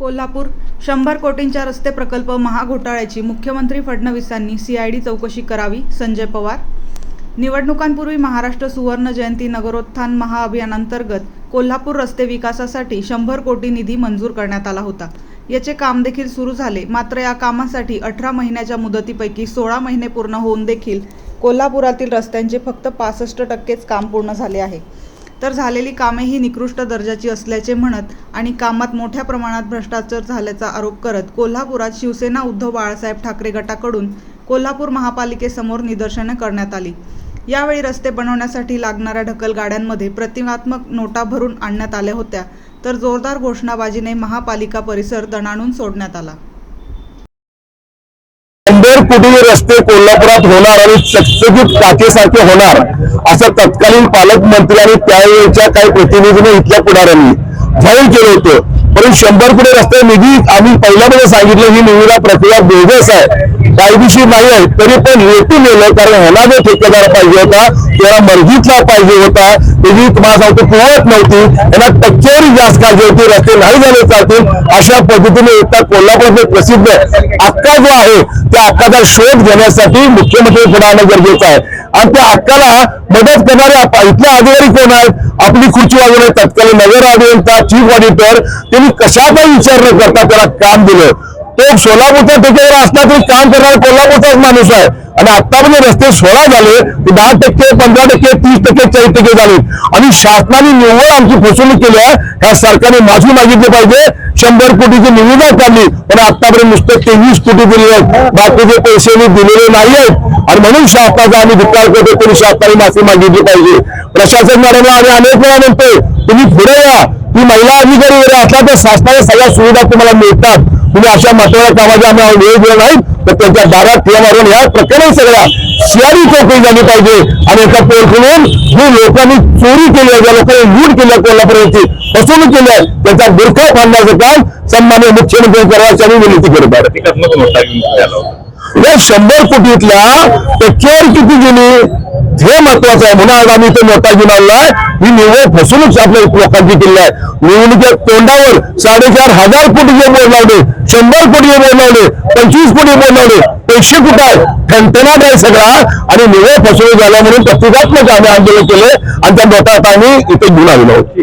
कोल्हापूर शंभर कोटींच्या रस्ते प्रकल्प महाघोटाळ्याची मुख्यमंत्री फडणवीसांनी सीआयडी चौकशी करावी संजय पवार. निवडणुकांपूर्वी महाराष्ट्र सुवर्ण जयंती नगरोत्थान महाअभियानांतर्गत कोल्हापूर रस्ते विकासासाठी शंभर कोटी निधी मंजूर करण्यात आला होता. याचे काम देखील सुरू झाले मात्र या कामासाठी अठरा महिन्याच्या मुदतीपैकी सोळा महिने पूर्ण होऊन देखील कोल्हापुरातील रस्त्यांचे फक्त पासष्ट टक्केच काम पूर्ण झाले आहे. तर झालेली कामे ही निकृष्ट दर्जाची असल्याचे म्हणत आणि कामात मोठ्या प्रमाणात भ्रष्टाचार झाल्याचा आरोप करत कोल्हापुरात शिवसेना उद्धव बाळासाहेब ठाकरे गटाकडून कोल्हापूर महापालिकेसमोर निदर्शनं करण्यात आली. यावेळी रस्ते बनवण्यासाठी लागणाऱ्या ढकल गाड्यांमध्ये प्रतिमात्मक नोटा भरून आणण्यात आल्या होत्या तर जोरदार घोषणाबाजीने महापालिका परिसर दणाणून सोडण्यात आला. कोटी रस्ते कोल्हापुरात होणार आणि चकचकीत काचेसारखे होणार. असं तत्कालीन पालकमंत्री आणि त्यावेळेच्या काही प्रतिनिधीने इथल्या पुढाऱ्यांनी जाहीर केलं होतं. परंतु शंभर पुढे रस्ते निधी आम्ही पहिल्यामध्ये सांगितलं ही निविदा प्रक्रिया बोगस आहे. कायदेशीर नाही आहे तरी पण हेतू नेलं. कारण ह्याला जो ठेकेदार पाहिजे होता त्याला मर्जीतला पाहिजे होता. त्याची तुम्हाला सांगतो कुवत नव्हती. यांना टक्केवारी जास्त काळजी होती रस्ते नाही झाले चालतील अशा पद्धतीने एकदा कोल्हापूरचे प्रसिद्ध अक्का जो आहे त्या अक्काचा शोध घेण्यासाठी मुख्यमंत्री पुढे आणणं गरजेचं आहे. आणि त्या अक्काला मदत करणारे आप- इथले अधिकारी कोण आहेत? आपली खुर्ची वाजवणे तत्कालीन नगर अभियंता चीफ ऑडिटर त्यांनी कशाचा विचार न करता त्याला काम दिलं. तो सोलापूरचा ठेकेदार असला तरी काम करणारा कोल्हापूरचाच माणूस आहे आणि आतामध्ये रस्ते सोळा झाले ते दहा टक्के पंधरा टक्के तीस टक्के चाळीस टक्के झाले आणि शासनाने निव्वळ आमची फसवणूक केली आहे, ह्या सरकारने माफ़ी मागितली पाहिजे, शंभर कोटीची निविदा काढली, पण आतापर्यंत नुसतं तेवीस कोटी दिले आहेत, बाकीचे पैसे मी दिलेले नाही आहेत. आणि म्हणून शासनाचा आम्ही धिक्कार करतो तरी शासनाने माफ़ी मागितली पाहिजे. प्रशासन मॅडमला आम्ही अनेक वेळा म्हणतो तुम्ही पुढे या ती महिला अधिकारी वगैरे असला तर शासनाच्या सगळ्या सुविधा तुम्हाला मिळतात. तुम्ही अशा मतदार कामाचे आम्ही वेळ दिला नाही तर त्यांच्या दारात ठिया मारून या प्रकरण सगळ्या. शिवारी चौकशी झाली पाहिजे. आणि याचा एका खुलून जी लोकांनी चोरी केली आहे ज्या लोकांनी लूट केली आहे कोल्हापूरची फसवणूक केली आहे त्याचा गुरखा फाडण्याचं काम सन्मान्य मुख्यमंत्री करायची आम्ही विनंती करत आहे या शंभर कोटीतल्या टक्केवारी किती गेली हे महत्वाचं आहे. म्हणून आज आम्ही इथे नोटा घेऊन आणलाय ही निव्वळ फसवणूक आपल्या लोकांची केली आहे. निवडणुकीच्या तोंडावर साडेचार हजार कोटीचे बोल लावले शंभर कोटीचे बोल लावले पंचवीस कोटी बोल लावले. पैसे कुठं आहे ठणठणाट आहे सगळा. आणि निव्वळ फसवणूक झाल्या म्हणून प्रतिकात्मक आम्ही आंदोलन केले आणि त्या नोटा आता आम्ही इथे घेऊन आलेलो आहोत.